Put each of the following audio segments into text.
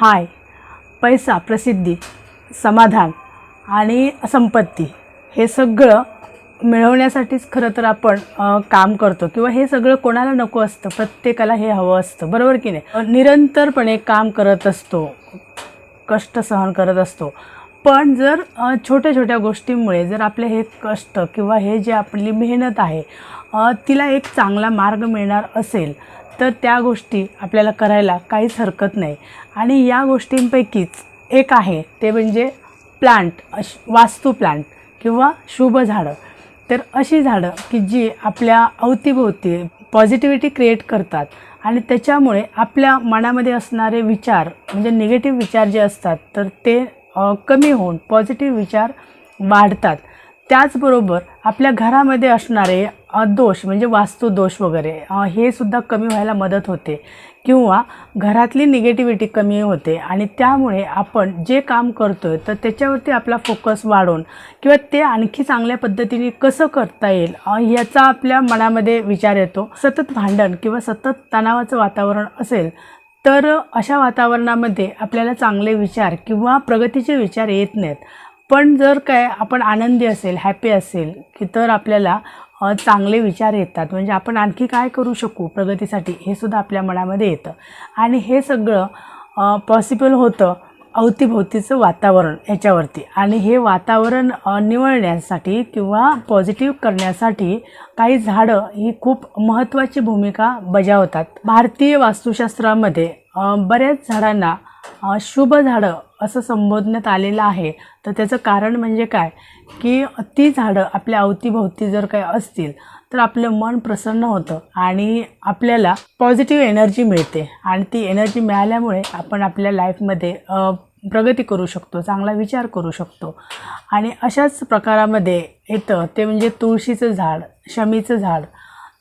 हाय पैसा प्रसिद्धी समाधान आणि संपत्ती हे सगळं मिळवण्यासाठीच खरं तर आपण काम करतो किंवा हे सगळं कोणाला नको असतं प्रत्येकाला हे हवं असतं बरोबर की नाही? निरंतरपणे काम करत असतो कष्ट सहन करत असतो. पण जर छोट्या छोट्या गोष्टींमुळे जर आपले हे कष्ट किंवा हे जे आपली मेहनत आहे तिला एक चांगला मार्ग मिळणार असेल तर त्या गोष्टी आपल्याला करायला काहीच हरकत नाही. आणि या गोष्टींपैकीच एक आहे ते म्हणजे प्लांट अश वास्तू प्लांट किंवा शुभ झाडं. तर अशी झाडं की जी आपल्या अवतीभोवती पॉझिटिव्हिटी क्रिएट करतात आणि त्याच्यामुळे आपल्या मनामध्ये असणारे विचार म्हणजे निगेटिव्ह विचार जे असतात तर ते कमी होऊन पॉझिटिव्ह विचार वाढतात. त्याचबरोबर आपल्या घरामध्ये असणारे दोष म्हणजे वास्तुदोष वगैरे हे सुद्धा कमी व्हायला मदत होते. किंवा घरातली निगेटिव्हिटी कमी होते आणि त्यामुळे आपण जे काम करतो आहे तर त्याच्यावरती आपला फोकस वाढून किंवा ते आणखी चांगल्या पद्धतीने कसं करता येईल याचा आपल्या मनामध्ये विचार येतो. सतत भांडण किंवा सतत तणावाचं वातावरण असेल तर अशा वातावरणामध्ये आपल्याला चांगले विचार किंवा प्रगतीचे विचार येत नाहीत. पण जर काय आपण आनंदी असेल हॅपी असेल की तर आपल्याला चांगले विचार येतात. म्हणजे आपण आणखी काय करू शकू प्रगतीसाठी हे सुद्धा आपल्या मनामध्ये येतं. आणि हे सगळं पॉसिबल होतं अवतीभोवतीचं वातावरण याच्यावरती. आणि हे वातावरण निवळण्यासाठी किंवा पॉझिटिव्ह करण्यासाठी काही झाडं ही खूप महत्त्वाची भूमिका बजावतात. भारतीय वास्तुशास्त्रामध्ये बऱ्याच झाडांना शुभ झाडं असं संबोधण्यात आलेलं आहे. तर त्याचं कारण म्हणजे काय? की ती झाडं आपल्या अवतीभोवती जर काही असतील तर आपलं मन प्रसन्न होतं आणि आपल्याला पॉझिटिव्ह एनर्जी मिळते. आणि ती एनर्जी मिळाल्यामुळे आपण आपल्या लाईफमध्ये प्रगती करू शकतो चांगला विचार करू शकतो. आणि अशाच प्रकारामध्ये येतं ते म्हणजे तुळशीचं झाड शमीचं झाड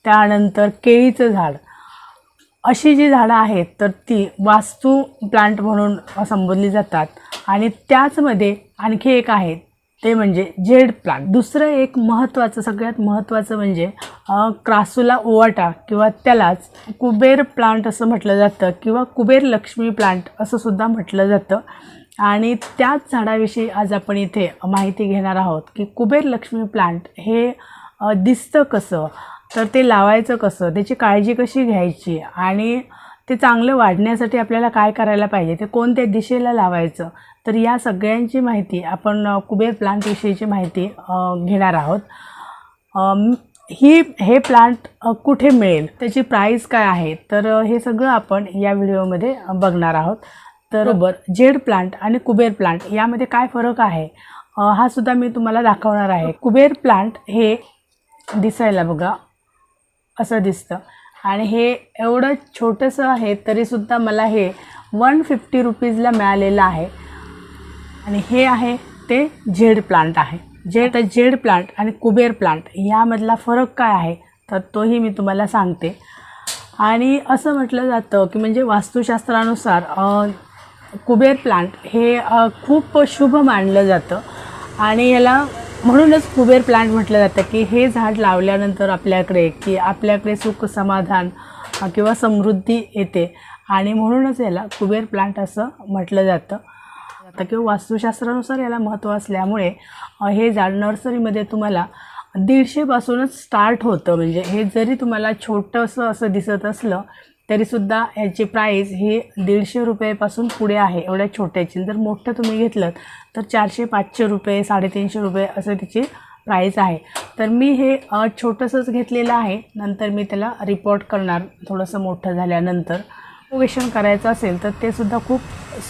त्यानंतर केळीचं झाड अशी जी झाडं आहेत तर ती वास्तू प्लांट म्हणून संबोधली जातात. आणि त्याचमध्ये आणखी एक आहे ते म्हणजे जेड प्लांट दुसरं एक महत्त्वाचं सगळ्यात महत्त्वाचं म्हणजे क्रासुला ओवाटा किंवा त्यालाच कुबेर प्लांट असं म्हटलं जातं किंवा कुबेर लक्ष्मी प्लांट असं सुद्धा म्हटलं जातं. आणि त्याच झाडाविषयी आज आपण इथे माहिती घेणार आहोत की कुबेर लक्ष्मी प्लांट हे दिसतं कसं? तर ते लावायचं कसं? त्याची काळजी कशी घ्यायची? आणि ते चांगलं वाढण्यासाठी आपल्याला काय करायला पाहिजे? ते कोणत्या दिशेला लावायचं? तर या सगळ्यांची माहिती आपण कुबेर प्लांटविषयीची माहिती घेणार आहोत. ही हे प्लांट कुठे मिळेल? त्याची प्राईस काय आहे? तर हे सगळं आपण या व्हिडिओमध्ये बघणार आहोत. तर बरोबर. जेड प्लांट आणि कुबेर प्लांट यामध्ये काय फरक आहे? हा सुद्धा मी तुम्हाला दाखवणार आहे. कुबेर प्लांट हे दिसायला बघा. असं दिसतं. आणि हे एवढं छोटंसं आहे तरीसुद्धा मला हे वन फिफ्टी रुपीजला मिळालेलं आहे. आणि हे आहे ते झेड प्लांट आहे. जे तर झेड प्लांट आणि कुबेर प्लांट यामधला फरक काय आहे तर तोही मी तुम्हाला सांगते. आणि असं म्हटलं जातं की म्हणजे वास्तुशास्त्रानुसार कुबेर प्लांट हे खूप शुभ मानलं जातं. आणि याला म्हणूनच कुबेर प्लांट म्हटलं जातं की हे झाड लावल्यानंतर आपल्याकडे की आपल्याकडे सुख समाधान किंवा समृद्धी येते. आणि म्हणूनच याला कुबेर प्लांट असं म्हटलं जातं. आता किंवा वास्तुशास्त्रानुसार याला महत्त्व असल्यामुळे हे झाड नर्सरीमध्ये तुम्हाला दीडशेपासूनच स्टार्ट होतं. म्हणजे हे जरी तुम्हाला छोटंसं असं दिसत असलं तरीसुद्धा ह्याची प्राईस ही दीडशे रुपयेपासून पुढे आहे. एवढ्या छोट्याची. जर मोठं तुम्ही घेतलं तर चारशे पाचशे रुपये साडेतीनशे रुपये असं त्याची प्राईस आहे. तर मी हे छोटंसंच घेतलेलं आहे. नंतर मी त्याला रिपोर्ट करणार थोडंसं मोठं झाल्यानंतर. प्रोवेशन करायचं असेल तर ते सुद्धा खूप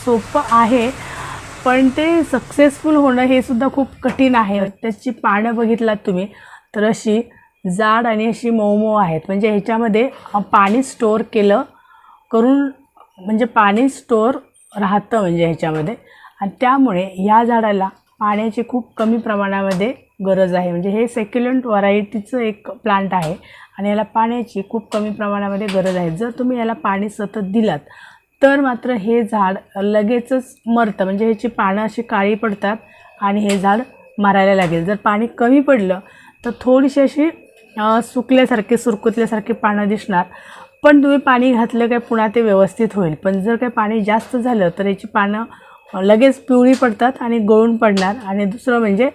सोपं आहे. पण ते सक्सेसफुल होणं हे सुद्धा खूप कठीण आहे. त्याची पानं बघितलात तुम्ही तर अशी जाड आणि अशी मऊ मऊ आहेत. म्हणजे ह्याच्यामध्ये पाणी स्टोअर केलं करून म्हणजे पाणी स्टोअर राहतं म्हणजे ह्याच्यामध्ये. आणि त्यामुळे ह्या झाडाला पाण्याची खूप कमी प्रमाणामध्ये गरज आहे. म्हणजे हे सेक्युलंट व्हरायटीचं एक प्लांट आहे आणि याला पाण्याची खूप कमी प्रमाणामध्ये गरज आहे. जर तुम्ही याला पाणी सतत दिलात तर मात्र हे झाड लगेचच मरतं. म्हणजे ह्याची पानं अशी काळी पडतात आणि हे झाड मारायला लागेल. जर पाणी कमी पडलं तर थोडीशी अशी सुकल्यासारखे सुरकुतल्यासारखी पानं दिसणार. पण तुम्ही पाणी घातलं काय पुन्हा ते व्यवस्थित होईल. पण जर काही पाणी जास्त झालं तर याची पानं लगेच पिवळी पडतात आणि गळून पडणार. आणि दुसरं म्हणजे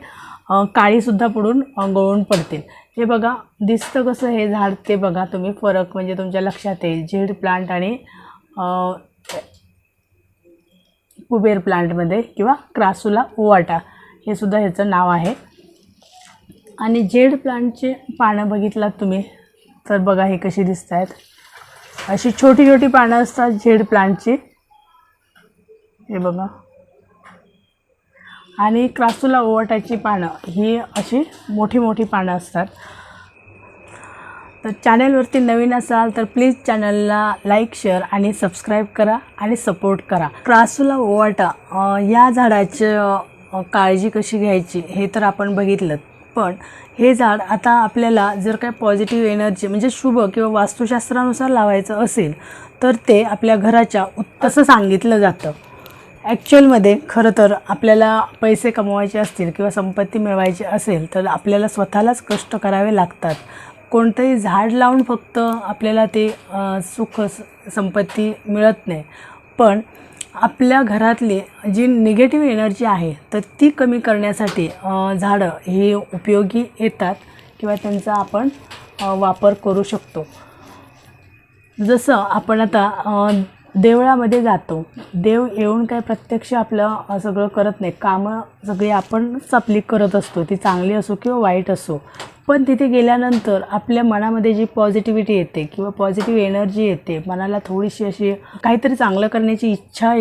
काळीसुद्धा पडून गळून पडतील. हे बघा दिसतं कसं हे झाड ते बघा तुम्ही. फरक म्हणजे तुमच्या लक्षात येईल. झेड प्लांट आणि कुबेर प्लांटमध्ये किंवा क्रासुला ओवाटा हे सुद्धा ह्याचं नाव आहे. आणि जेड प्लांटचे पानं बघितलात तुम्ही तर बघा हे कशी दिसत आहेत अशी छोटी छोटी पानं असतात झेड प्लांटची. हे बघा. आणि क्रासूला ओवाटाची पानं ही अशी मोठी मोठी पानं असतात. तर चॅनलवरती नवीन असाल तर प्लीज चॅनलला लाईक शेअर आणि सबस्क्राईब करा आणि सपोर्ट करा. क्रासूला ओवाटा या झाडाचं काळजी कशी घ्यायची हे तर आपण बघितलं. पण हे झाड आता आपल्याला जर काय पॉझिटिव्ह एनर्जी म्हणजे शुभ किंवा वास्तुशास्त्रानुसार लावायचं असेल तर ते आपल्या घराच्या उत्तसं सांगितलं जातं. ॲक्च्युअलमध्ये खरं तर आपल्याला पैसे कमवायचे असतील किंवा संपत्ती मिळवायची असेल तर आपल्याला स्वतःलाच कष्ट करावे लागतात. कोणतंही झाड लावून फक्त आपल्याला ते सुख स- संपत्ती मिळत नाही. पण आपल्या घरातली जी निगेटिव्ह एनर्जी आहे तर ती कमी करण्यासाठी झाडं ही उपयोगी येतात किंवा त्यांचा आपण वापर करू शकतो. जसं आपण आता देवळामध्ये जातो. देव येऊन काय प्रत्यक्ष आपलं सगळं करत नाही. कामं सगळी आपणच आपली करत असतो. ती चांगली असो किंवा वाईट असो. पण तिथे गेल्यानंतर आपल्या मनामध्ये जी पॉझिटिव्हिटी येते किंवा पॉझिटिव्ह एनर्जी येते मनाला थोडीशी अशी काहीतरी चांगलं करण्याची इच्छा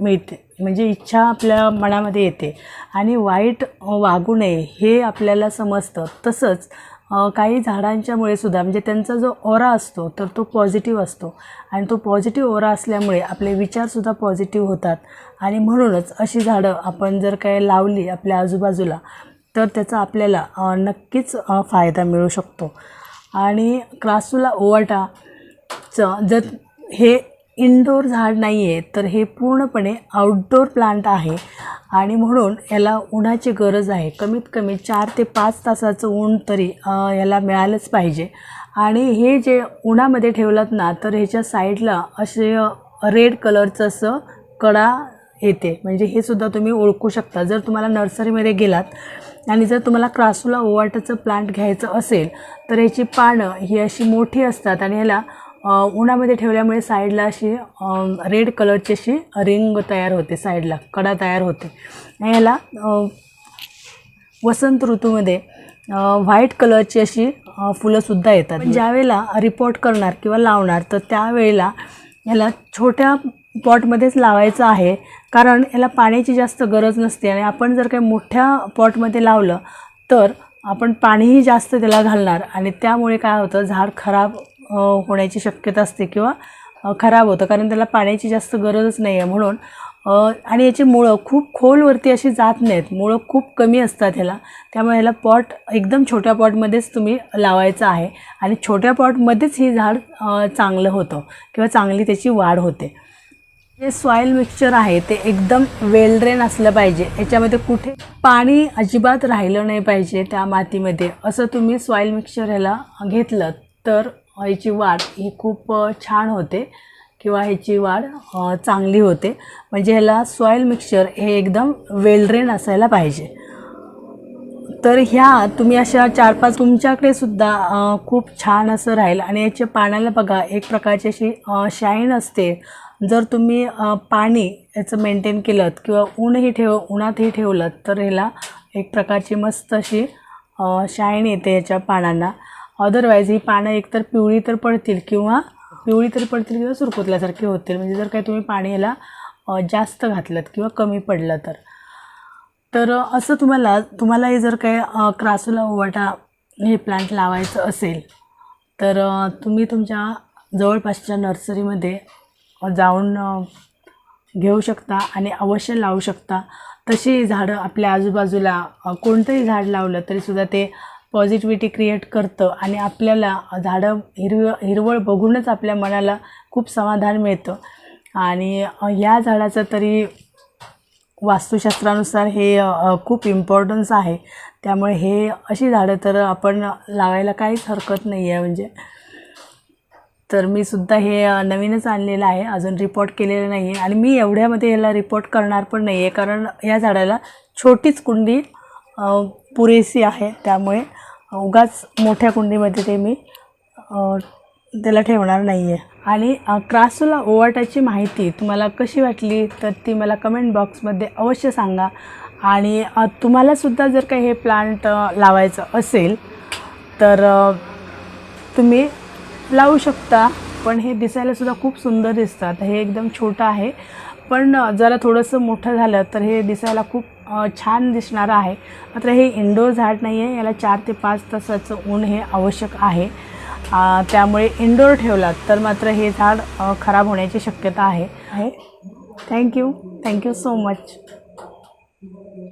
मिळते. म्हणजे इच्छा आपल्या मनामध्ये येते. आणि वाईट वागू नये हे आपल्याला समजतं. तसंच काही झाडांच्यामुळे सुद्धा म्हणजे त्यांचा जो ओरा असतो तर तो पॉझिटिव्ह असतो. आणि तो पॉझिटिव्ह ओरा असल्यामुळे आपले विचारसुद्धा पॉझिटिव्ह होतात. आणि म्हणूनच अशी झाडं आपण जर काय लावली आपल्या आजूबाजूला तर त्याचा आपल्याला नक्कीच फायदा मिळू शकतो. आणि क्रासूला ओवाटाचं जर हे इनडोर झाड नाही आहे तर हे पूर्णपणे आउटडोर प्लांट आहे. आणि म्हणून याला उन्हाची गरज आहे. कमीत कमी चार ते पाच तासाचं ऊन तरी याला मिळालंच पाहिजे. आणि हे जे उन्हामध्ये ठेवलात ना तर ह्याच्या साईडला असे रेड कलरचं असं कडा येते. म्हणजे हे सुद्धा तुम्ही ओळखू शकता. जर तुम्हाला नर्सरीमध्ये गेलात आणि जर तुम्हाला क्रासुला ओवाटाचं प्लांट घ्यायचं असेल तर ह्याची पानं ही अशी मोठी असतात आणि ह्याला उन्हामध्ये ठेवल्यामुळे साईडला अशी रेड कलरची अशी रिंग तयार होते साईडला कडा तयार होते. आणि ह्याला वसंत ऋतूमध्ये व्हाईट कलरची अशी फुलंसुद्धा येतात. ज्यावेळेला रिपोर्ट करणार किंवा लावणार तर त्यावेळेला याला छोट्या पॉटमध्येच लावायचं आहे. कारण याला पाण्याची जास्त गरज नसते आणि आपण जर काही मोठ्या पॉटमध्ये लावलं तर आपण पाणीही जास्त त्याला घालणार आणि त्यामुळे काय होतं झाड खराब होण्याची शक्यता असते किंवा खराब होतं. कारण त्याला पाण्याची जास्त गरजच नाही आहे म्हणून आणि याची मुळं खूप खोलवरती अशी जात नाहीत. मुळं खूप कमी असतात ह्याला. त्यामुळे ह्याला पॉट एकदम छोट्या पॉटमध्येच तुम्ही लावायचं आहे. आणि छोट्या पॉटमध्येच हे झाड चांगलं होतं किंवा चांगली त्याची वाढ होते. जे सॉईल मिक्सचर आहे ते एकदम वेलड्रेन असलं पाहिजे. याच्यामध्ये कुठे पाणी अजिबात राहिलं नाही पाहिजे त्या मातीमध्ये. असं तुम्ही सॉईल मिक्सचर ह्याला घेतलं तर ह्याची वाढ ही खूप छान होते किंवा ह्याची वाढ चांगली होते. म्हणजे ह्याला सॉईल मिक्सचर हे एकदम वेलड्रेन असायला पाहिजे. तर ह्या तुम्ही अशा चार पाच तुमच्याकडे सुद्धा खूप छान असं राहील. आणि याच्या पाण्याला बघा एक प्रकारची अशी शाईन असते. जर तुम्ही पाणी याचं मेंटेन केलं किंवा ऊनही ठेव उन्हातही ठेवलं तर ह्याला एक प्रकारची मस्त अशी शाईन येते याच्या पानांना. अदरवाईज ही पानं एकतर पिवळी तर पडतील किंवा पिवळी तर पडतील किंवा सुरकुतल्यासारखी होतील. म्हणजे जर काही तुम्ही पाणी याला जास्त घातलं किंवा कमी पडलं तर. तर असं तुम्हाला तुम्हालाही जर काही अ, क्रासूला ओवाटा हे प्लांट लावायचं असेल तर तुम्ही तुमच्या जवळपासच्या नर्सरीमध्ये जाऊन घेऊ शकता आणि अवश्य लावू शकता. तशी झाडं आपल्या आजूबाजूला कोणतंही झाड लावलं तरीसुद्धा ते पॉझिटिव्हिटी क्रिएट करतं आणि आपल्याला झाडं हिरव हिरवळ बघूनच आपल्या मनाला खूप समाधान मिळतं. आणि या झाडाचं तरी वास्तुशास्त्रानुसार हे खूप इम्पॉर्टन्स आहे. त्यामुळे हे अशी झाडं तर आपण लावायला काहीच हरकत नाही आहे म्हणजे तर मी सुद्धा हे नवीनच आणलेलं आहे. अजून रिपोर्ट केलेलं नाही आहे आणि मी एवढ्यामध्ये याला रिपोर्ट करणार पण नाही आहे कारण या झाडाला छोटीच कुंडी पुरेशी आहे. त्यामुळे उगाच मोठ्या कुंडीमध्ये ते मी त्याला ठेवणार नाही आहे आणि अ, क्रासूला ओवाटाची माहिती तुम्हाला कशी वाटली? तर ती मला कमेंट बॉक्समध्ये अवश्य सांगा. आणि तुम्हालासुद्धा जर काही हे प्लांट लावायचं असेल तर तुम्ही लावू शकता. पण हे दिसायलासुद्धा खूप सुंदर दिसतात. हे एकदम छोटं आहे. पण जरा थोडंसं मोठं झालं तर हे दिसायला खूप छान दिसणारं आहे. मात्र हे इंडोर झाड नाही आहे याला चार ते पाच तासाचं ऊन हे आवश्यक आहे. त्यामुळे इंडोर ठेवलात तर मात्र हे झाड खराब होण्याची शक्यता आहे. आहे. Thank you thank you so much